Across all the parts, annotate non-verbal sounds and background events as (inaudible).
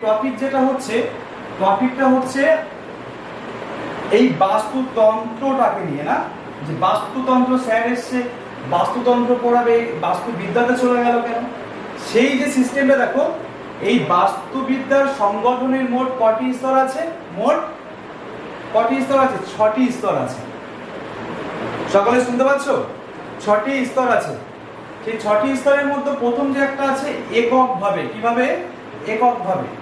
Topic যেটা হচ্ছে টপিকটা হচ্ছে এই বাস্তুতন্ত্রটাকে নিয়ে, না? যে বাস্তুতন্ত্র স্যার এসছে, বাস্তুতন্ত্র পড়াবে, বাস্তুবিদ্যাতে চলে গেল কেন? সেই যে সিস্টেমটা দেখো, এই বাস্তুবিদ্যার সংগঠনের মোট কটি স্তর আছে? মোট কটি স্তর আছে? ছটি স্তর আছে। সকলে শুনতে পাচ্ছ? ছটি স্তর আছে। সেই ছটি স্তরের মধ্যে প্রথম যে একটা আছে, এককভাবে। কীভাবে? এককভাবে।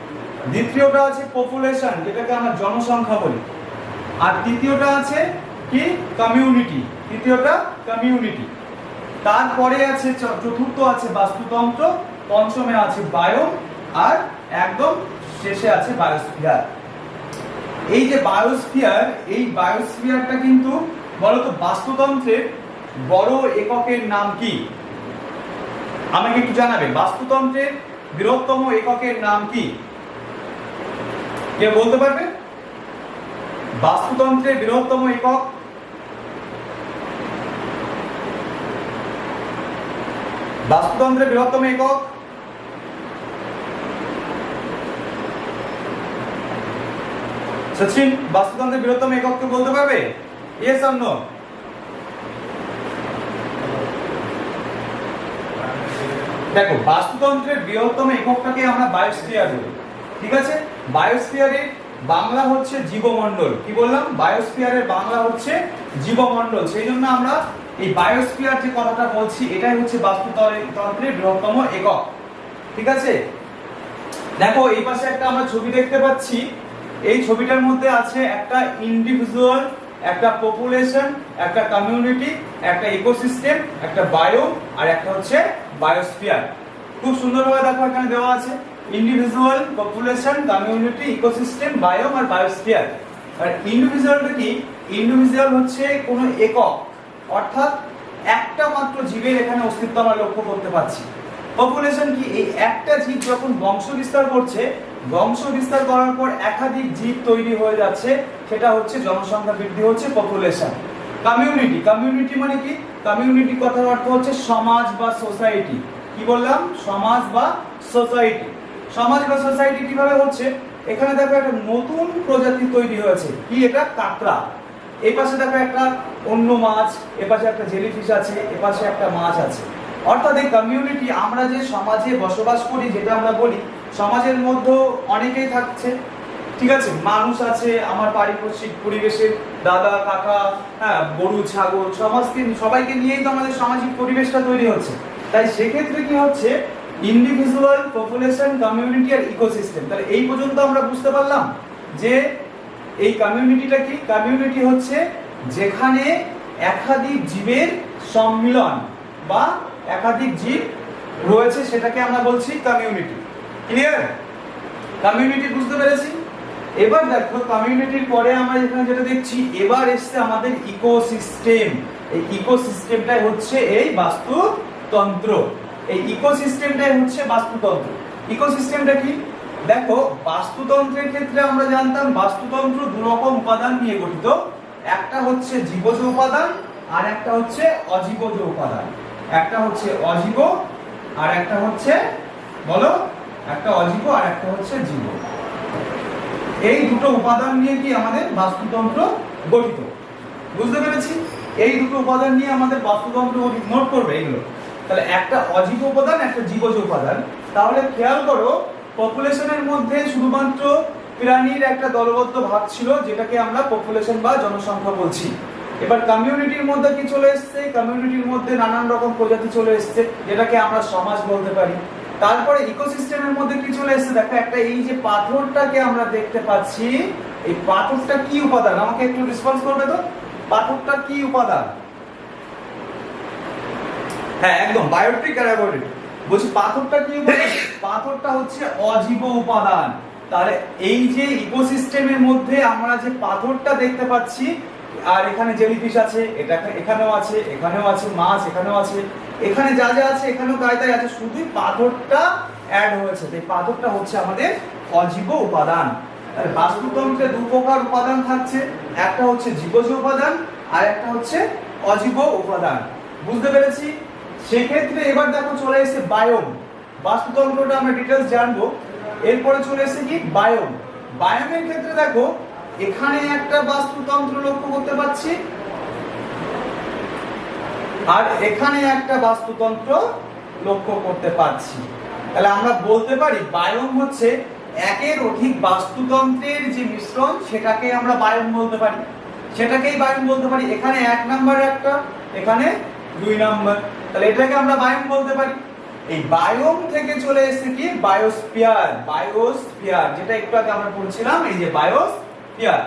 দ্বিতীয়টা আছে পপুলেশন যেটাকে আমরা জনসংখ্যা বলি। আর তৃতীয়টা আছে কি? কমিউনিটি তৃতীয়টা কমিউনিটি তারপরে আছে চতুর্থ আছে বাস্তুতন্ত্র, পঞ্চমে আছে বায়ো আর একদম শেষে আছে বায়োস্ফিয়ার এই যে বায়োস্ফিয়ার এই বায়োস্ফিয়ারটা কিন্তু বলতো বাস্তুতন্ত্রের বড় এককের নাম কি? আমাকে একটু জানাবে বাস্তুতন্ত্রের বৃহত্তম এককের নাম কি? কে বলতে পারবে? বাস্তুতন্ত্রের বৃহত্তম একক বাস্তুতন্ত্রের বৃহত্তম একক সচিন, বাস্তুতন্ত্রের বৃহত্তম একককে বলতে পারবে? ইয়েস নো দেখো, বাস্তুতন্ত্রের বৃহত্তম এককটাকে আমরা বায়োস্ফিয়ার বলি। ঠিক আছে? বায়োস্ফিয়ারের বাংলা হচ্ছে জীবমণ্ডল। কি বললাম? বায়োস্ফিয়ারের বাংলা হচ্ছে জীবমণ্ডল। সেই জন্য আমরা এই বায়োস্ফিয়ার যে কথাটা বলছি, এটাই হচ্ছে বাস্তুতন্ত্রের বৃহত্তম একক। ঠিক আছে? দেখো, এই পাশে একটা আমরা ছবি দেখতে পাচ্ছি। এই ছবিটার মধ্যে আছে একটা ইন্ডিভিজুয়াল একটা পপুলেশন একটা কমিউনিটি একটা ইকোসিস্টেম একটা বায়ো আর একটা হচ্ছে বায়োস্ফিয়ার খুব সুন্দরভাবে দেখো এখানে দেওয়া আছে। Individual population community ecosystem biome আর বায়োস্ফিয়ার আর ইন্ডিভিজুয়ালটা কি? ইন্ডিভিজুয়াল হচ্ছে কোনো একক। অর্থাৎ একটা মাত্র জীবের এখানে অস্তিত্ব আমরা লক্ষ্য করতে পারছি। পপুলেশন কি? এই একটা জীব যখন বংশ বিস্তার করছে, বংশ বিস্তার করার পর একাধিক জীব তৈরি হয়ে যাচ্ছে, সেটা হচ্ছে জনসংখ্যা বৃদ্ধি হচ্ছে পপুলেশন কমিউনিটি কমিউনিটি মানে কি? কমিউনিটি কথার অর্থ হচ্ছে সমাজ বা সোসাইটি কি বললাম? সমাজ বা সোসাইটি সমাজ বা সোসাইটি কীভাবে হচ্ছে? এখানে দেখো একটা নতুন প্রজাতি তৈরি হয়েছে। কি এটা? কাঁকড়া। এই পাশে দেখো একটা অন্য মাছ, এ পাশে একটা জেলিফিশ আছে, এ পাশে একটা মাছ আছে। অর্থাৎ এই কমিউনিটি আমরা যে সমাজে বসবাস করি, যেটা আমরা বলি, সমাজের মধ্যে অনেকেই থাকছে। ঠিক আছে? মানুষ আছে, আমার পারিপার্শ্বিক পরিবেশের দাদা, কাকা হ্যাঁ গরু, ছাগল, সমাজকে, সবাইকে নিয়েই তো আমাদের সামাজিক পরিবেশটা তৈরি হচ্ছে। তাই সেক্ষেত্রে কি হচ্ছে? ইন্ডিভিজুয়াল পপুলেশন কমিউনিটি আর ইকোসিস্টেম তাহলে এই পর্যন্ত আমরা বুঝতে পারলাম যে এই কমিউনিটিটা কি? কমিউনিটি হচ্ছে যেখানে একাধিক জীবের সম্মিলন বা একাধিক জীব রয়েছে সেটাকে আমরা বলছি কমিউনিটি ক্লিয়ার কমিউনিটি বুঝতে পেরেছি? এবার দেখো কমিউনিটির পরে আমরা এখানে যেটা দেখছি, এবার এসছে আমাদের ইকোসিস্টেম এই ইকোসিস্টেমটাই হচ্ছে এই বাস্তুতন্ত্র। এই ইকোসিস্টেমটাই হচ্ছে বাস্তুতন্ত্র। ইকোসিস্টেমটা কি? দেখো, বাস্তুতন্ত্রের ক্ষেত্রে আমরা জানতাম বাস্তুতন্ত্র দু রকম উপাদান নিয়ে গঠিত। একটা হচ্ছে জীবজ উপাদান, আর একটা হচ্ছে অজীবজ উপাদান। একটা হচ্ছে অজীব, আর একটা হচ্ছে, বলো, একটা অজীব আর একটা হচ্ছে জীব। এই দুটো উপাদান নিয়ে কি আমাদের বাস্তুতন্ত্র গঠিত? বুঝতে পেরেছি? এই দুটো উপাদান নিয়ে আমাদের বাস্তুতন্ত্র নোট করবে এগুলো তাহলে একটা অজীব উপাদান, একটা জীবজ উপাদান। তাহলে খেয়াল করো পপুলেশনের মধ্যে শুধুমাত্র প্রাণীর একটা দলবদ্ধ ভাগ ছিল, যেটাকে আমরা পপুলেশন বা জনসংখ্যা বলছি। এবার কমিউনিটির মধ্যে কি চলে এসছে? কমিউনিটির মধ্যে নানান রকম প্রজাতি চলে এসছে, যেটাকে আমরা সমাজ বলতে পারি। তারপরে ইকোসিস্টেমের মধ্যে কি চলে এসছে? দেখো, একটা এই যে পাথরটাকে আমরা দেখতে পাচ্ছি, এই পাথরটা কি উপাদান? আমাকে একটু রেসপন্স করবে তো? পাথরটা কি উপাদান? হ্যাঁ একদম বায়োটিক অ্যারাবোটিক বলছি পাথরটা কি (laughs) পাথরটা হচ্ছে অজীব উপাদান। তাহলে এই যে ইকোসিস্টেমের মধ্যে আমরা যে পাথরটা দেখতে পাচ্ছি আর এখানে জেলিফিশ আছে এটা এখানেও আছে এখানেও আছে মাছ এখানেও আছে এখানে যা যা আছে এখানেও তাই তাই আছে শুধু পাথরটা অ্যাড হয়েছে। এই পাথরটা হচ্ছে আমাদের অজীব উপাদান। তাহলে বাস্তুতন্ত্রে দু প্রকার উপাদান থাকছে একটা হচ্ছে জীবজ উপাদান আর একটা হচ্ছে অজীব উপাদান। বুঝতে পেরেছি? সেক্ষেত্রে এবার দেখো চলে এসেছে বায়োম। বাস্তুতন্ত্রটা আমরা ডিটেলস জানব। এরপরে চলে এসেছে কি? বায়োম। বায়োমের ক্ষেত্রে দেখো, এখানে একটা বাস্তুতন্ত্র লক্ষ্য করতে পাচ্ছি। আর এখানে একটা বাস্তুতন্ত্র লক্ষ্য করতে পারছি তাহলে আমরা বলতে পারি, বায়োম হচ্ছে একের অধিক বাস্তুতন্ত্রের যে মিশ্রণ, সেটাকে আমরা বায়োম বলতে পারি। সেটাকেই বায়োম বলতে পারি। এখানে এক নাম্বার একটা, এখানে দুই নাম্বার। তাহলে এটাকে আমরা বায়োম বলতে পারি। এই বায়োম থেকে চলে এসেছে কি? বায়োস্ফিয়ার বায়োস্ফিয়ার যেটা একটু আগে আমরা পড়ছিলাম, এই যে বায়োস্ফিয়ার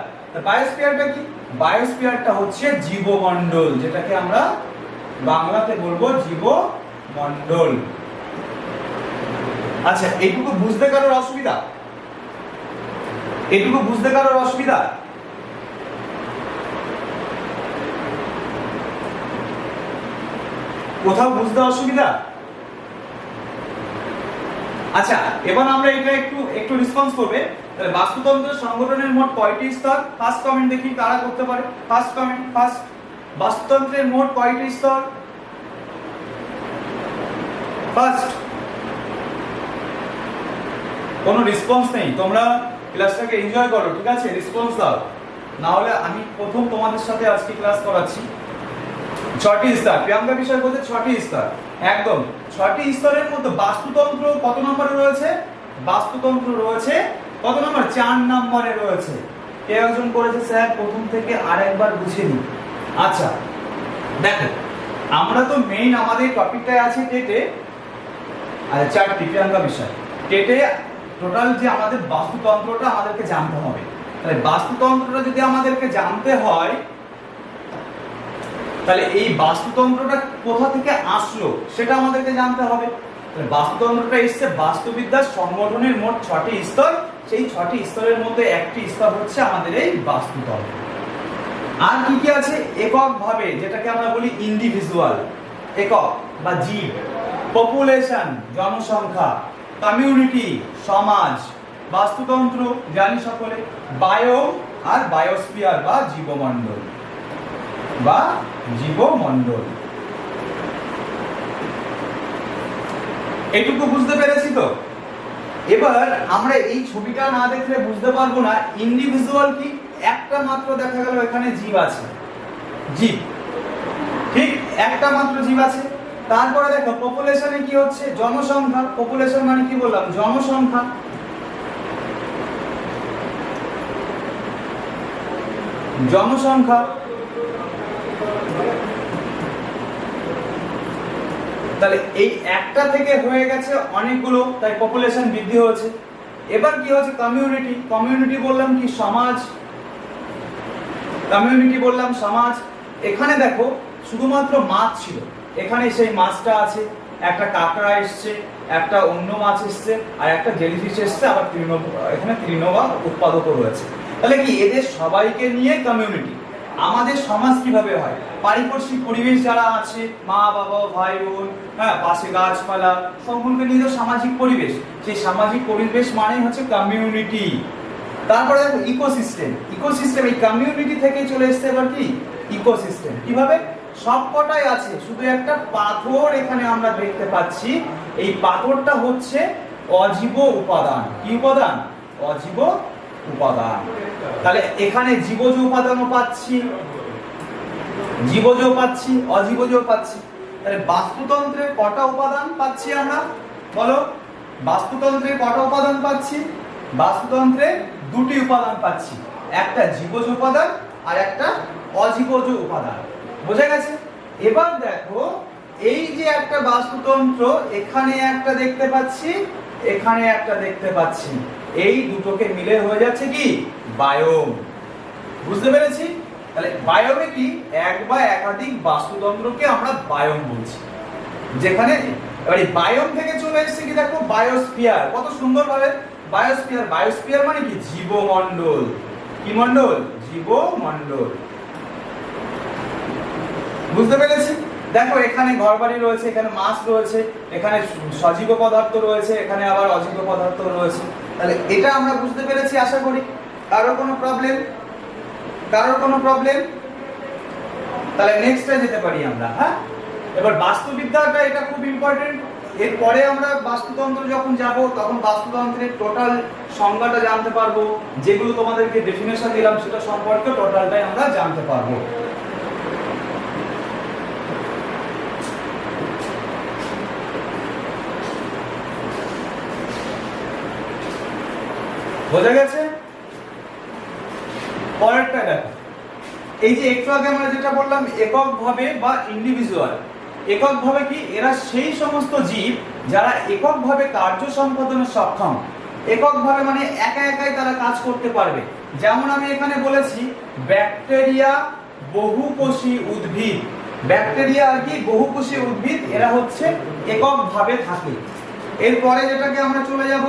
বায়োস্ফিয়ারটা কি? বায়োস্ফিয়ারটা হচ্ছে জীবমণ্ডল, যেটাকে আমরা বাংলাতে বলব জীবমণ্ডল। আচ্ছা এইটুকু বুঝতে কারোর অসুবিধা? এইটুকু বুঝতে কারোর অসুবিধা? কোথাও বুঝতে অসুবিধা? আচ্ছা এবার আমরা এটা একটু একটু রেসপন্স করবে। তাহলে বাস্তুতন্ত্র সংগঠনের মোট কয়টি স্তর? ফার্স্ট কমেন্ট দেখি কারা করতে পারে। ফার্স্ট কমেন্ট ফার্স্ট বাস্তুতন্ত্রের মোট কয়টি স্তর? ফার্স্ট কোনো রেসপন্স নেই। তোমরা ক্লাসটাকে এনজয় করো, ঠিক আছে? রেসপন্স দাও। না হলে আমি প্রথম তোমাদের সাথে আজকে ক্লাস করাচ্ছি। ছটি স্তর। প্রিয়াঙ্কা বিষয় বলতে ছটি স্তর। একদম, ছটি স্তরের মধ্যে বাস্তুতন্ত্র কত নম্বরে রয়েছে? বাস্তুতন্ত্র রয়েছে কত নম্বর? চার নম্বরে রয়েছে। কে একজন করেছে স্যার? প্রথম থেকে আরেকবার বুঝে নি আচ্ছা দেখো, আমরা তো মেইন আমাদের টপিকটায় আছে টেটে। আর চারটি প্রিয়াঙ্কা বিষয়। টেটে টোটাল যে আমাদের বাস্তুতন্ত্রটা আমাদেরকে জানতে হবে। তাহলে বাস্তুতন্ত্রটা যদি আমাদেরকে জানতে হয় তাহলে এই বাস্তুতন্ত্রটা কোথা থেকে আসলো সেটা আমাদেরকে জানতে হবে। বাস্তুতন্ত্রটা এসছে, বাস্তুবিদ্যার সংগঠনের মোট ছটি স্তর। সেই ছটি স্তরের মধ্যে একটি স্তর হচ্ছে আমাদের এই বাস্তুতন্ত্র। আর কি কি আছে? একক ভাবে যেটাকে আমরা বলি ইন্ডিভিজুয়াল একক বা জীব। পপুলেশন জনসংখ্যা কমিউনিটি সমাজ, বাস্তুতন্ত্র, জানি সকলে। বায়ো আর বায়োস্ফিয়ার বা জীবমণ্ডল। বা জীবমণ্ডল। এটুকু বুঝতে পেরেছি তো? এবার আমরা এই ছবিটা না দেখলে বুঝতে পারব না ইন্ডিভিজুয়াল কি? একটা মাত্র দেখা গেল এখানে জীব আছে। জীব। ঠিক একটা মাত্র জীব আছে। তারপরে দেখো পপুলেশনে কি হচ্ছে? জনসংখ্যা। পপুলেশন মানে কি বললাম? জনসংখ্যা। জনসংখ্যা। তাহলে এই একটা থেকে হয়ে গেছে অনেকগুলো, তাই পপুলেশন বৃদ্ধি হয়েছে। এবার কি হচ্ছে কমিউনিটি কমিউনিটি বললাম কি সমাজ? কমিউনিটি বললাম সমাজ। এখানে দেখো, শুধুমাত্র মাছ ছিল। এখানে সেই মাছটা আছে, একটা কাঁকড়া এসছে, একটা অন্য মাছ এসছে, আর একটা জেলিফিশ এসছে, আবার তৃণ এখানে তৃণবা উৎপাদকও রয়েছে। তাহলে কি এদের সবাইকে নিয়ে কমিউনিটি আমাদের সমাজ কীভাবে হয়? পারিপার্শ্বিক পরিবেশ যারা আছে, মা, বাবা, ভাই, বোন হ্যাঁ পাশে গাছপালা সকলকে নিয়ে সামাজিক পরিবেশ। সেই সামাজিক পরিবেশ মানেই হচ্ছে কমিউনিটি তারপরে দেখো ইকোসিস্টেম ইকোসিস্টেম এই কমিউনিটি থেকে চলে এসছে এবার কি? ইকোসিস্টেম কীভাবে? সবকটাই আছে। শুধু একটা পাথর এখানে আমরা দেখতে পাচ্ছি। এই পাথরটা হচ্ছে অজীব উপাদান। কি উপাদান? অজীব উপাদান। তাহলে এখানে জীবজ উপাদানও পাচ্ছি, জীবজ পাচ্ছি অজীবজ পাচ্ছি। তাহলে বাস্তুতন্ত্রে কটা উপাদান পাচ্ছি আমরা? বলো। বাস্তুতন্ত্রে কটা উপাদান পাচ্ছি? বাস্তুতন্ত্রে দুটি উপাদান পাচ্ছি। একটা জীবজ উপাদান আর একটা অজীবজ উপাদান। বোঝা গেছে? এবার দেখো, এই যে একটা বাস্তুতন্ত্র, এখানে একটা দেখতে পাচ্ছি, এখানে একটা দেখতে পাচ্ছি। এই দুটোকে মিলে হয়ে যাচ্ছে কি? বায়োম। বুঝতে পেরেছি? তাহলে বায়োমে কি? এক বা একাধিক বাস্তুতন্ত্রকে আমরা বায়োম বলছি। যেখানে এবার বায়োম থেকে চলে এসেছে কি দেখো? বায়োস্ফিয়ার। কত সুন্দর ভাবে বায়োস্ফিয়ার। বায়োস্ফিয়ার মানে কি? জীবমণ্ডল। কি মণ্ডল? জীবমণ্ডল। বুঝতে পেরেছি? দেখো, এখানে ঘরবাড়ি রয়েছে, এখানে মাছ রয়েছে, এখানে সজীব পদার্থ রয়েছে, এখানে আবার অজীব পদার্থ রয়েছে। তাহলে এটা আমরা বুঝতে পেরেছি, আশা করি। কারোর কোনো প্রবলেম কারোর কোনো প্রবলেম তাহলে নেক্সটে যেতে পারি আমরা হ্যাঁ? এবার বাস্তুবিদ্যাটা এটা খুব ইম্পর্টেন্ট এরপরে আমরা বাস্তুতন্ত্র যখন যাব, তখন বাস্তুতন্ত্রের টোটাল সংজ্ঞাটা জানতে পারব। যেগুলো তোমাদেরকে ডেফিনেশন দিলাম, সেটা সম্পর্কে টোটালটাই আমরা জানতে পারব। বোঝা গেছে? পরেরটা দেখো। এই যে একটু আগে আমরা যেটা বললাম এককভাবে বা ইন্ডিভিজুয়াল এককভাবে কি? এরা সেই সমস্ত জীব যারা এককভাবে কার্য সম্পাদনে সক্ষম। এককভাবে মানে একা একাই তারা কাজ করতে পারবে। যেমন আমি এখানে বলেছি, ব্যাকটেরিয়া বহুকোষী উদ্ভিদ। ব্যাকটেরিয়া আর কি? বহুকোষী উদ্ভিদ, এরা হচ্ছে এককভাবে থাকে। এরপরে যেটাকে আমরা চলে যাব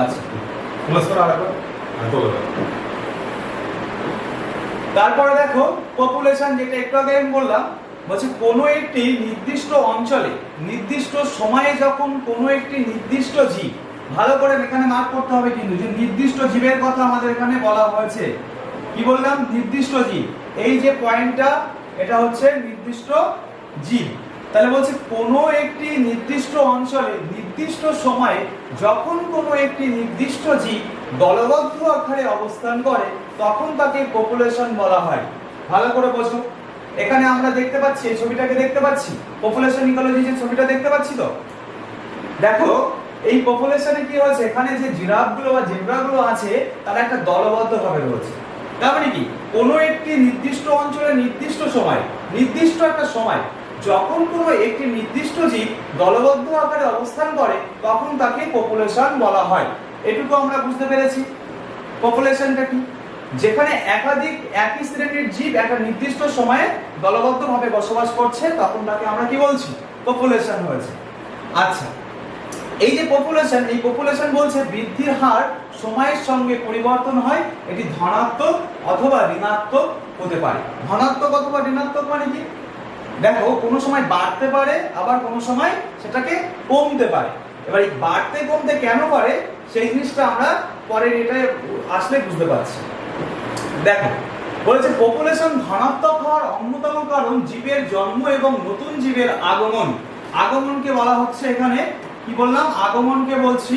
আচ্ছা। তারপরে দেখো পপুলেশন যেটা একটু আগে আমি বললাম বলছি কোনো একটি নির্দিষ্ট অঞ্চলে নির্দিষ্ট সময়ে যখন কোনো একটি নির্দিষ্ট জীব ভালো করে এখানে মার্ক করতে হবে কিন্তু যে নির্দিষ্ট জীবের কথা আমাদের এখানে বলা হয়েছে। কি বললাম? নির্দিষ্ট জীব। এই যে পয়েন্টটা এটা হচ্ছে নির্দিষ্ট জীব। তাহলে বলছে কোনো একটি নির্দিষ্ট অঞ্চলে, নির্দিষ্ট সময়ে যখন কোনো একটি নির্দিষ্ট জীব দলবদ্ধ আকারে অবস্থান করে, তখন তাকে পপুলেশন বলা হয়। ভালো করে বোঝো। এখানে আমরা দেখতে পাচ্ছি, এই ছবিটাকে দেখতে পাচ্ছি? পপুলেশন ইকোলজি যে ছবিটা দেখতে পাচ্ছি তো? দেখো, এই পপুলেশনে কি হয়েছে? এখানে যে জিরাফগুলো বা জেব্রাগুলো আছে, তারা একটা দলবদ্ধ ভাবে রয়েছে। তার মানে কি? কোনো একটি নির্দিষ্ট অঞ্চলে নির্দিষ্ট সময়, নির্দিষ্ট একটা সময় যখন কোনো একটি নির্দিষ্ট জীব দলবদ্ধ আকারে অবস্থান করে, তখন তাকে পপুলেশন বলা হয়। এটুকু আমরা বুঝতে পেরেছি। পপুলেশনটা কি? যেখানে একাধিক, একই শ্রেণির জীব একটা নির্দিষ্ট সময়ে দলবদ্ধভাবে বসবাস করছে, তখন তাকে আমরা কি বলছি? পপুলেশন হয়েছে আচ্ছা এই যে পপুলেশন এই পপুলেশন বলছে বৃদ্ধির হার সময়ের সঙ্গে পরিবর্তন হয়, এটি ধনাত্মক অথবা ঋণাত্মক হতে পারে। ধনাত্মক অথবা ঋণাত্মক মানে কি? দেখো, কোনো সময় বাড়তে পারে, আবার কোনো সময় সেটাকে কমতে পারে। এবার এই বাড়তে কমতে কেন পারে, সেই জিনিসটা আমরা পরের এটা আসলে বুঝতে পারছি। দেখো, বলেছে পপুলেশন ধনাত্মক হওয়ার অন্যতম কারণ জীবের জন্ম এবং নতুন জীবের আগমন। আগমনকে বলা হচ্ছে এখানে, কি বললাম? আগমনকে বলছি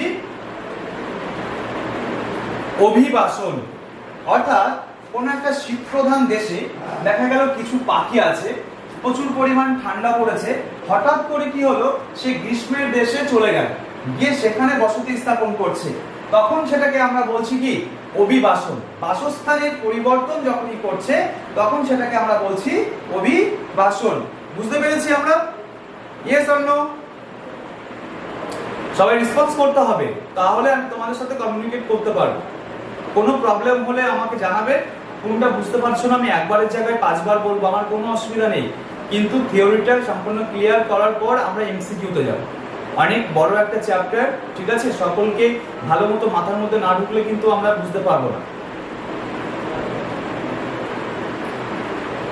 অভিবাসন। অর্থাৎ কোন একটা শীতপ্রধান দেশে দেখা গেল কিছু পাখি আছে প্রচুর পরিমাণ ঠান্ডা পড়েছে। হঠাৎ করে কি হলো, সে গ্রীষ্মের দেশে চলে গেল। গিয়ে সেখানে বসতি স্থাপন করছে। তখন সেটাকে আমরা বলছি কি? অভিবাসন। বাসস্থানের পরিবর্তন যখনই করছে, তখন সেটাকে আমরা বলছি অভিবাসন। বুঝতে পেরেছি আমরা? ইয়েস নো সবাই রেসপন্স করতে হবে। তাহলে আমি তোমাদের সাথে কমিউনিকেট করতে পারব। কোনো প্রবলেম হলে আমাকে জানাবে। কোনটা বুঝতে পারছ না, আমি একবারের জায়গায় পাঁচবার বলব। আমার কোনো অসুবিধা নেই। কিন্তু থিওরিটা সম্পূর্ণ ক্লিয়ার করার পর আমরা এমসিকিউতে যাব। অনেক বড় একটা চ্যাপ্টার, ঠিক আছে? সকলকে ভালো মতো মাথার মধ্যে না ঢুকলে কিন্তু আমরা বুঝতে পারব না।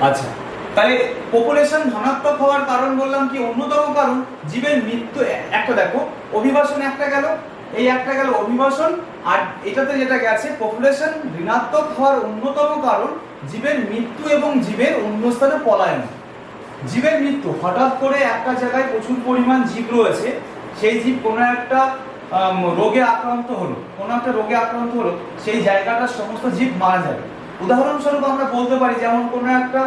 আচ্ছা তাহলে পপুলেশন ধনাত্মক হওয়ার কারণ বললাম কি? অন্যতম কারণ, জীবের মৃত্যু একটা দেখো, অভিবাসন একটা গেল। এই একটা গেল অভিবাসন, আর এটাতে যেটা গেছে পপুলেশন ঋণাত্মক হওয়ার অন্যতম কারণ, জীবের মৃত্যু এবং জীবের অন্য স্থানে পলায়ন। জীবের মৃত্যু। হঠাৎ করে একটা জায়গায় প্রচুর পরিমাণ জীব রয়েছে। সেই জীব কোনো একটা রোগে আক্রান্ত হলো। কোনো একটা রোগে আক্রান্ত হলো, সেই জায়গাটার সমস্ত জীব মারা যাবে। উদাহরণস্বরূপ আমরা বলতে পারি, যেমন কোনো একটা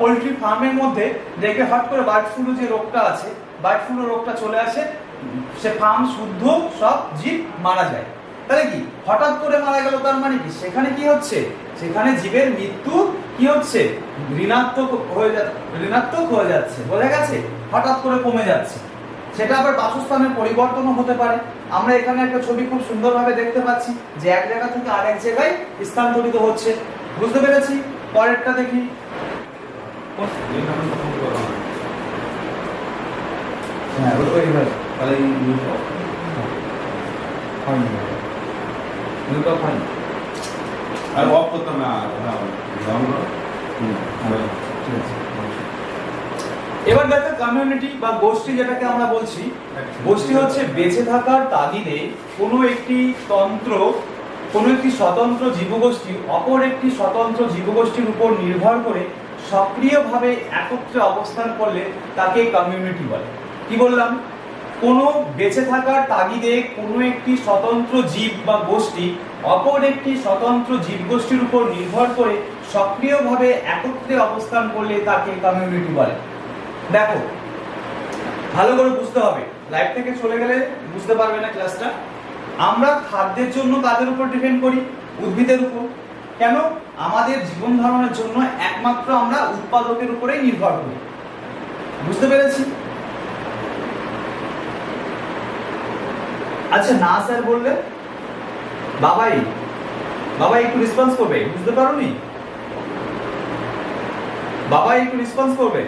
পোলট্রি ফার্মের মধ্যে দেখে হট করে বার্ড ফ্লু যে রোগটা আছে, বার্ড ফ্লু রোগটা চলে আসে, সে ফার্ম শুদ্ধ সব জীব মারা যায়। তাহলে কি? হঠাৎ করে মারা গেল, তার মানে কি? সেখানে কি হচ্ছে? সেখানে জীবের মৃত্যু কি হচ্ছে? ঋণাত্মক হয়ে যাচ্ছে ঋণাত্মক হয়ে যাচ্ছে। বোঝা গেছে? হঠাৎ করে কমে যাচ্ছে। সেটা আবার বাসস্থানের পরিবর্তনও হতে পারে। আমরা এখানে একটা ছবি খুব সুন্দরভাবে দেখতে পাচ্ছি যে এক জায়গা থেকে আর এক জায়গায় স্থানান্তরিত হচ্ছে। বুঝতে পেরেছি? পরেরটা দেখি। হ্যাঁ ওই ভাই তাহলে হয়নি। আর অফ করতাম না হ্যাঁ হ্যাঁ এবার দেখো কমিউনিটি বা গোষ্ঠী যেটাকে আমরা বলছি গোষ্ঠী হচ্ছে বেঁচে থাকার তাগিদে কোনো একটি তন্ত্র কোনো একটি স্বতন্ত্র জীবগোষ্ঠী অপর একটি স্বতন্ত্র জীবগোষ্ঠীর উপর নির্ভর করে সক্রিয়ভাবে একত্রে অবস্থান করলে তাকে কমিউনিটি বলে। কি বললাম? কোনো বেঁচে থাকার তাগিদে কোনো একটি স্বতন্ত্র জীব বা গোষ্ঠী অপর একটি স্বতন্ত্র জীবগোষ্ঠীর উপর নির্ভর করে সক্রিয়ভাবে একত্রে অবস্থান করলে তাকে কমিউনিটি বলে। দেখো, ভালো করে বুঝতে হবে। লাইফ থেকে চলে গেলে বুঝতে পারবে না ক্লাসটা আমরা খাদ্যের জন্য কাদের উপর ডিপেন্ড করি? উদ্ভিদের উপর। কেন? আমাদের জীবন ধারণের জন্য একমাত্র আমরা উৎপাদকের উপরেই নির্ভর করি। বুঝতে পেরেছি? আচ্ছা না স্যার বললে? বাবাই বাবাই একটু রেসপন্স করবে। বুঝতে পারোনি বাবাই একটু রেসপন্স করবে।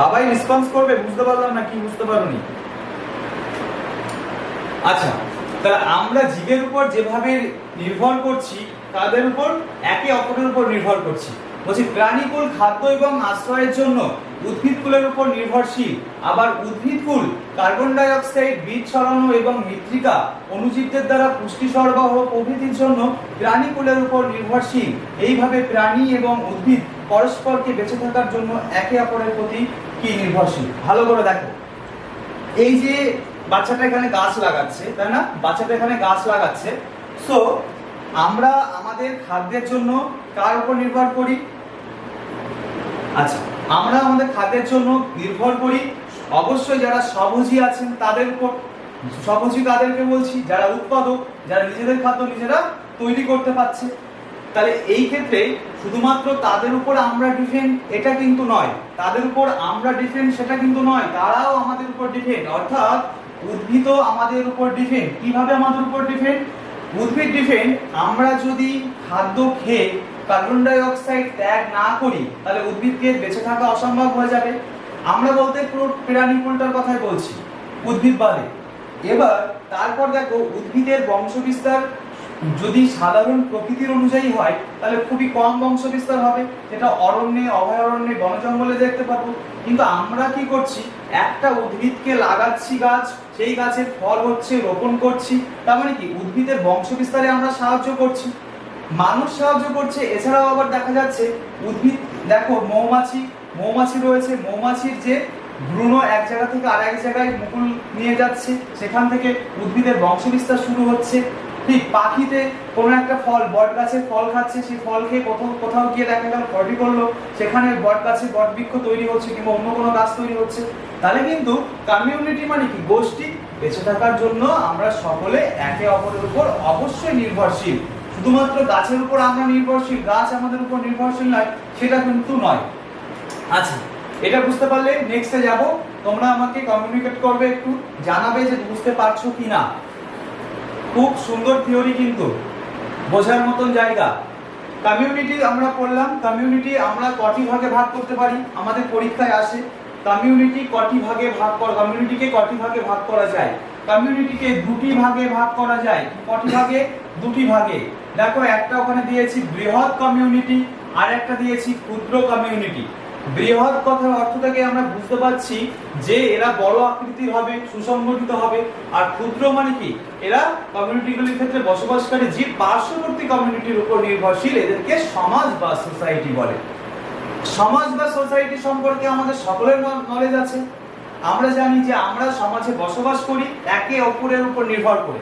বাবাই রেসপন্স করবে, বুঝতে পারলাম না কি বুঝতে পারোনি। আচ্ছা তাহলে আমরা জীবের উপর যেভাবে নির্ভর করছি, তাদের উপর একে অপরের উপর নির্ভর করছি। বলছি প্রাণীকুল খাদ্য এবং আশ্রয়ের জন্য উদ্ভিদকুলের উপর নির্ভরশীল। আবার উদ্ভিদকুল কার্বন ডাই অক্সাইড বীজ ছড়ানো এবং মৃত্তিকা অনুজীবদের দ্বারা পুষ্টি সরবরাহ প্রভৃতির জন্য প্রাণীকুলের উপর নির্ভরশীল। এইভাবে প্রাণী এবং উদ্ভিদ পরস্পরকে বেঁচে থাকার জন্য একে অপরের প্রতি কি নির্ভরশীল? ভালো করে দেখো। এই যে বাচ্চাটা এখানে গাছ লাগাচ্ছে, তাই না? বাচ্চাটা এখানে গাছ লাগাচ্ছে। সো আমরা আমাদের খাদ্যের জন্য কার উপর নির্ভর করি? আচ্ছা আমরা আমাদের খাদ্যের জন্য নির্ভর করি। অবশ্যই যারা স্বভোজী আছেন তাদের উপর, স্বভোজী কাদেরকে বলছি, যারা উৎপাদক, যারা নিজেদের খাদ্য নিজেরা তৈরি করতে পারছে। তাহলে এই ক্ষেত্রে শুধুমাত্র তাদের উপর আমরা ডিপেন্ড এটা কিন্তু নয়। তাদের উপর আমরা ডিপেন্ড সেটা কিন্তু নয়। তারাও আমাদের উপর ডিপেন্ড অর্থাৎ উদ্ভিদও আমাদের উপর ডিপেন্ড কীভাবে আমাদের উপর ডিপেন্ড উদ্ভিদ ডিপেন্ড আমরা যদি খাদ্য খেয়ে কার্বন ডাই অক্সাইড ত্যাগ না করি, তাহলে উদ্ভিদকে বেঁচে থাকা অসম্ভব হয়ে যাবে। আমরা বলতে পুরো প্রাণীকুলটার কথাই বলছি, উদ্ভিদ বাদে। এবার তারপর দেখো, উদ্ভিদের বংশবিস্তার যদি সাধারণ প্রকৃতির অনুযায়ী হয়, তাহলে খুবই কম বংশ বিস্তার হবে। যেটা অরণ্যে, অভয়ারণ্যে বন জঙ্গলে দেখতে পাবো। কিন্তু আমরা কি করছি? একটা উদ্ভিদকে লাগাচ্ছি গাছ, সেই গাছের ফল হচ্ছে রোপণ করছি। তার মানে কি? উদ্ভিদের বংশ বিস্তারে আমরা সাহায্য করছি। মানুষ সাহায্য করছে, এছাড়াও আবার দেখা যাচ্ছে উদ্ভিদ, দেখো মৌমাছি মৌমাছি রয়েছে, মৌমাছির যে ভ্রূণ এক জায়গা থেকে আর এক জায়গায় মুকুল নিয়ে যাচ্ছে, সেখান থেকে উদ্ভিদের বংশবিস্তার শুরু হচ্ছে। ঠিক, পাখিতে কোনো একটা ফল বট গাছের ফল খাচ্ছে, সেই ফল খেয়ে কোথাও কোথাও গিয়ে দেখা গেল ফলটি করল, সেখানে বট গাছে বট বৃক্ষ তৈরি হচ্ছে কিংবা অন্য কোনো গাছ তৈরি হচ্ছে। তাহলে কিন্তু কমিউনিটি মানে কি? গোষ্ঠী বেঁচে থাকার জন্য আমরা সকলে একে অপরের উপর অবশ্যই নির্ভরশীল। শুধুমাত্র গাছের উপর আমরা নির্ভরশীল, গাছ আমাদের উপর নির্ভরশীল নয়, সেটা কিন্তু নয়। আচ্ছা এটা বুঝতে পারলে নেক্সটে যাব। তোমরা আমাকে কমিউনিকেট করবে একটু, জানাবে যে বুঝতে পারছ কি না খুব সুন্দর থিওরি কিন্তু, বোঝার মতন জায়গা। কমিউনিটি আমরা পড়লাম কমিউনিটি আমরা কটি ভাগে ভাগ করতে পারি? আমাদের পরীক্ষায় আসে কমিউনিটি কটি ভাগে ভাগ করা কমিউনিটিকে কটি ভাগে ভাগ করা যায়? কমিউনিটিকে দুটি ভাগে ভাগ করা যায়, কটি ভাগে? দুটি ভাগে। দেখো, একটা ওখানে দিয়েছি বৃহৎ কমিউনিটি আর একটা দিয়েছি ক্ষুদ্র কমিউনিটি বৃহৎ কথার অর্থ থেকে আমরা বুঝতে পারছি যে এরা বড় আকৃতির হবে, সুসংগঠিত হবে। আর ক্ষুদ্র মানে কি? এরা কমিউনিটিগুলির ক্ষেত্রে বসবাসকারী যে পার্শ্ববর্তী কমিউনিটির উপর নির্ভরশীল, এদেরকে সমাজ বা সোসাইটি বলে। সমাজ বা সোসাইটি সম্পর্কে আমাদের সকলের নলেজ আছে। আমরা জানি যে আমরা সমাজে বসবাস করি, একে অপরের উপর নির্ভর করে।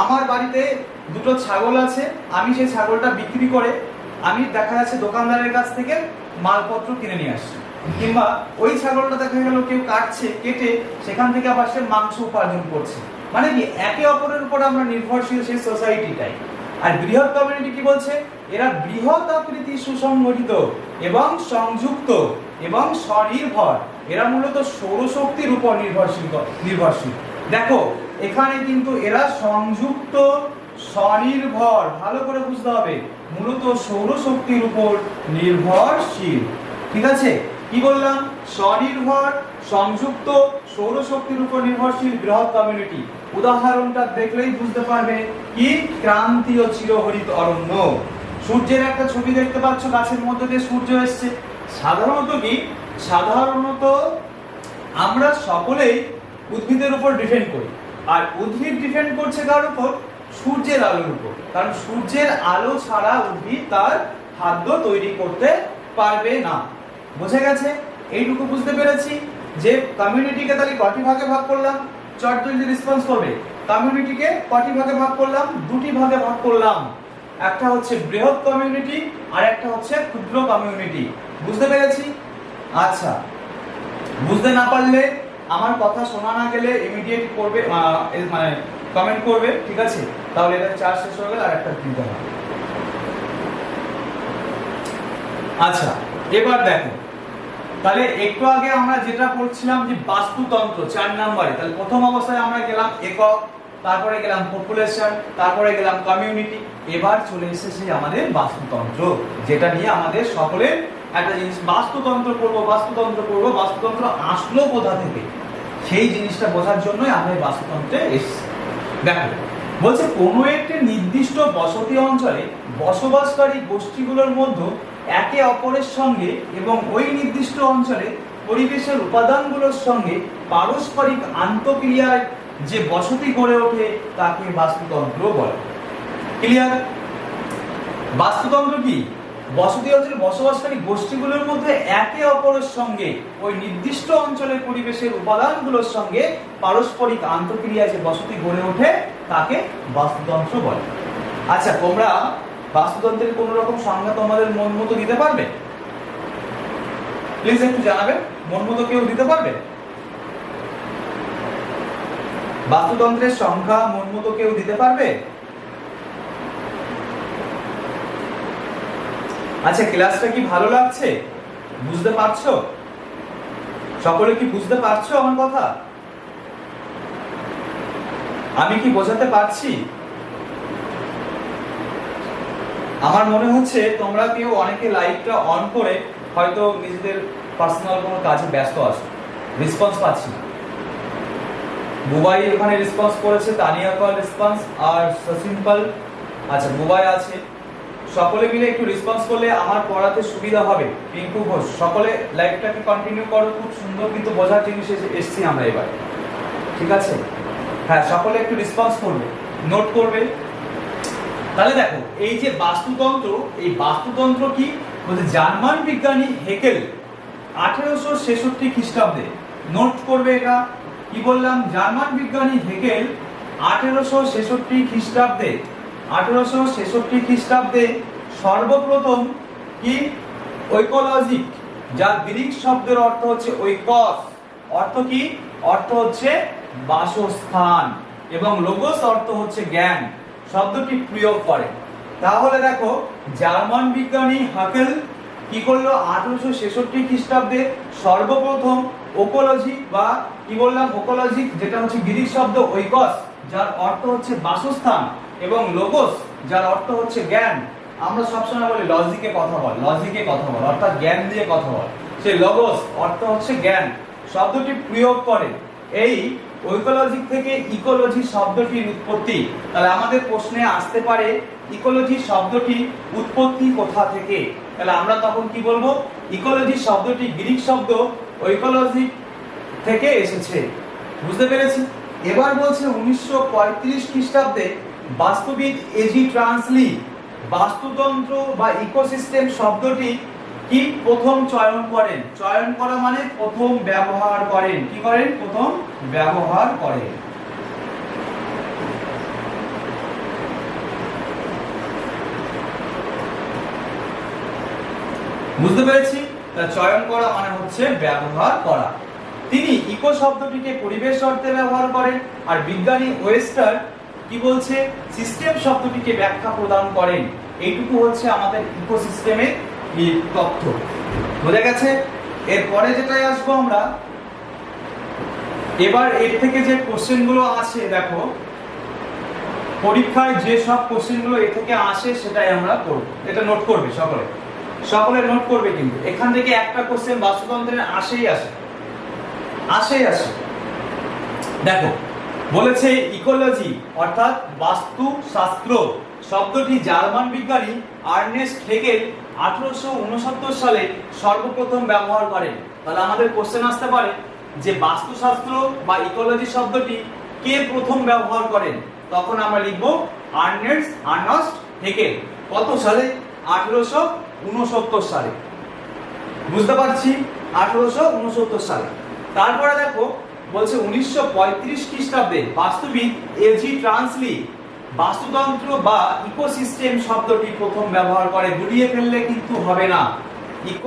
আমার বাড়িতে দুটো ছাগল আছে, আমি সেই ছাগলটা বিক্রি করে আমি দেখা যাচ্ছে দোকানদারের কাছ থেকে মালপত্র কিনে নিয়ে আসছি। কিংবা ওই ছাগলটা দেখা গেল কেউ কাটছে, কেটে সেখান থেকে আবার সে মাংস উপার্জন করছে। মানে কি, একে অপরের উপর আমরা নির্ভরশীল সেই সোসাইটিটাই। আর বৃহৎ কমিউনিটি কি বলছে? এরা বৃহৎ আকৃতি সুসংগঠিত এবং সংযুক্ত এবং স্বনির্ভর। এরা মূলত সৌরশক্তির উপর নির্ভরশীল নির্ভরশীল। দেখো এখানে কিন্তু এরা সংযুক্ত স্বনির্ভর। ভালো করে বুঝতে হবে। মূলত সৌরশক্তির উপর নির্ভরশীল। ঠিক আছে? কি বললাম? স্বনির্ভর, সংযুক্ত, সৌরশক্তির উপর নির্ভরশীল বৃহৎ কমিউনিটি উদাহরণটা দেখলেই বুঝতে পারবে কি ক্রান্তীয় চিরহরিত অরণ্য। সূর্যের একটা ছবি দেখতে পাচ্ছ, গাছের মধ্যে দিয়ে সূর্য এসছে। সাধারণত কি? সাধারণত আমরা সকলেই উদ্ভিদের উপর ডিপেন্ড করি। আর উদ্ভিদ ডিপেন্ড করছে কার উপর? সূর্যের আলোর উপর। কারণ সূর্যের আলো ছাড়া উদ্ভিদ তার খাদ্য তৈরি করতে পারবে না। বুঝে গেছে? এইটুকু বুঝতে পেরেছি যে কমিউনিটিকে তাহলে কটি ভাগে ভাগ করলাম? চট জলদি রেসপন্স করবে কমিউনিটিকে কটি ভাগে ভাগ করলাম? দুটি ভাগে ভাগ করলাম। একটা হচ্ছে বৃহৎ কমিউনিটি আর একটা হচ্ছে ক্ষুদ্র কমিউনিটি বুঝতে পেরেছি? আচ্ছা। বুঝতে না পারলে আমার কথা শোনা না গেলে ইমিডিয়েট করবে মানে কমেন্ট করবে, ঠিক আছে? তাহলে এটা চার্জ শেষ হয়ে গেলে আরেকটা দিতে হবে আচ্ছা এবার দেখো। তাহলে একটু আগে আমরা যেটা পড়ছিলাম যে বাস্তুতন্ত্র, চার নাম্বারে, তাহলে প্রথম অবস্থায় আমরা গেলাম একক, তারপরে গেলাম পপুলেশন তারপরে গেলাম কমিউনিটি এবার চলে এসেছে আমাদের বাস্তুতন্ত্র, যেটা নিয়ে আমাদের সকলের একটা জিনিস, বাস্তুতন্ত্র করব বাস্তুতন্ত্র করব, বাস্তুতন্ত্র আসলো কোথা থেকে? সেই জিনিসটা বোঝার জন্যই আমরা এই বাস্তুতন্ত্রে এসেছি। দেখো, বলছে কোনো একটি নির্দিষ্ট বসতি অঞ্চলে বসবাসকারী গোষ্ঠীগুলোর মধ্যে একে অপরের সঙ্গে এবং ওই নির্দিষ্ট অঞ্চলে পরিবেশের উপাদানগুলোর সঙ্গে পারস্পরিক আন্তঃক্রিয়ায় যে বসতি গড়ে ওঠে, তাকে বাস্তুতন্ত্র বলে। ক্লিয়ার বাস্তুতন্ত্র কি? বসতি অঞ্চলে বসবাসকারী গোষ্ঠীগুলোর মধ্যে একে অপরের সঙ্গে, ওই নির্দিষ্ট অঞ্চলের পরিবেশের উপাদানগুলোর সঙ্গে পারস্পরিক আন্তঃক্রিয়া যে বসতি গড়ে ওঠে, তাকে বাস্তুতন্ত্র বলে। আচ্ছা তোমরা বাস্তুতন্ত্রের কোন রকম সংজ্ঞা তোমাদের মন মতো দিতে পারবে? প্লিজ একটু জানাবে মন মতো কেউ দিতে পারবে? বাস্তুতন্ত্রের সংখ্যা মন মতো কেউ দিতে পারবে? আচ্ছা ক্লাসটা কি ভালো লাগছে? বুঝতে পারছ? সকলে কি বুঝতে পারছ আমার কথা? আমি কি বোঝাতে পারছি? আমার মনে হচ্ছে তোমরা কেউ অনেকে লাইটটা অন করে হয়তো নিজেদের পার্সোনাল কোনো কাজে ব্যস্ত আছো। রেসপন্স পাচ্ছি না। বুবাই এখানে রেসপন্স করেছে, তানিয়া কল রেসপন্স আর সচিন পাল। আচ্ছা বুবাই আছে। সকলে মিলে একটু রেসপন্স করলে আমার পড়াতে সুবিধা হবে। পিঙ্কু ঘোষ, সকলে লাইফটাকে কন্টিনিউ করো, খুব সুন্দর কিন্তু বোঝার জিনিস এসে- এসছি আমরা এবার। ঠিক আছে? হ্যাঁ সকলে একটু রেসপন্স করবে নোট করবে। তাহলে দেখো, এই যে বাস্তুতন্ত্র, এই বাস্তুতন্ত্র কি? বলতে জার্মান বিজ্ঞানী হেকেল, আঠেরোশো ছেষট্টি খ্রিস্টাব্দে। নোট করবে এটা। কি বললাম? জার্মান বিজ্ঞানী হেকেল, আঠেরোশো ছেষট্টি খ্রিস্টাব্দে আঠেরোশো ছেষট্টি খ্রিস্টাব্দে সর্বপ্রথম কি? ঐকোলজিক, যা গ্রিক শব্দের অর্থ হচ্ছে ঐকস। অর্থ কি? অর্থ হচ্ছে বাসস্থান এবং লোগোস অর্থ হচ্ছে জ্ঞান। শব্দটি প্রয়োগ করে। তাহলে দেখো, জার্মান বিজ্ঞানী হাকেল কি করল? আঠারোশো ছেষট্টি খ্রিস্টাব্দে সর্বপ্রথম ওকোলজি বা কি বললাম? ওকোলজি যেটা হচ্ছে গ্রিক শব্দ ঐকস, যার অর্থ হচ্ছে বাসস্থান। এবং লোগোস যার অর্থ হচ্ছে জ্ঞান। আমরা সবসময় বলি লজিকে কথা বল লজিকে কথা বল, অর্থাৎ জ্ঞান দিয়ে কথা বল। সেই লগোস অর্থ হচ্ছে জ্ঞান। শব্দটি প্রয়োগ করে। এই ঐকোলজিক থেকে ইকোলজি শব্দটির উৎপত্তি। তাহলে আমাদের প্রশ্নে আসতে পারে ইকোলজি শব্দটি উৎপত্তি কোথা থেকে? তাহলে আমরা তখন কি বলব? ইকোলজি শব্দটি গ্রিক শব্দ ঐকোলজি থেকে এসেছে। বুঝতে পেরেছি? এবার বলছে উনিশশো পঁয়ত্রিশ খ্রিস্টাব্দে বাস্তুবিদ এজি ট্রান্সলি বাস্তুতন্ত্র বা ইকোসিস্টেম শব্দটি কি প্রথম চয়ন করেন? চয়ন করা মানে প্রথম ব্যবহার করেন। কি করেন? প্রথম ব্যবহার করেন। বুঝতে পেরেছি? তা চয়ন করা মানে হচ্ছে ব্যবহার করা। তিনি ইকো শব্দটিকে পরিবেশ অর্থে ব্যবহার করেন, আর বিজ্ঞানী ওয়েস্টার কি বলছে? সিস্টেম শব্দটিকে ব্যাখ্যা প্রদান করেন। এইটুকু হচ্ছে আমাদের ইকোসিস্টেমের তথ্য। বোঝা গেছে? এরপরে যেটাই আসব আমরা, এবার এর থেকে যে কোশ্চেনগুলো আছে দেখো, পরীক্ষায় যে সব কোশ্চেনগুলো এ থেকে আসে, সেটাই আমরা করব। এটা নোট করবে সকলে। সকলে নোট করবে কিন্তু। এখান থেকে একটা কোশ্চেন বাস্তুতন্ত্রের আসেই আসে। আসেই আসে। দেখো বলেছে ইকোলজি, অর্থাৎ বাস্তুশাস্ত্র। শব্দটি জার্মান বিজ্ঞানী আর্নেস্ট হেগেল আঠারোশো উনসত্তর সালে সর্বপ্রথম ব্যবহার করেন। তাহলে আমাদের কোশ্চেন আসতে পারে যে বাস্তুশাস্ত্র বা ইকোলজি শব্দটি কে প্রথম ব্যবহার করেন? তখন আমরা লিখব আর্নেস্ট আর্নস্ট হেকেল কত সালে? আঠেরোশো উনসত্তর সালে। বুঝতে পারছি? আঠেরোশো উনসত্তর সালে। তারপরে দেখো বলছে উনিশশো পঁয়ত্রিশ খ্রিস্টাব্দে বাস্তুবিদ এজি ট্রান্সলি বাস্তুতন্ত্র বা ইকোসিস্টেম শব্দটি প্রথম ব্যবহার করে গুলিয়ে ফেললে কিন্তু হবে না।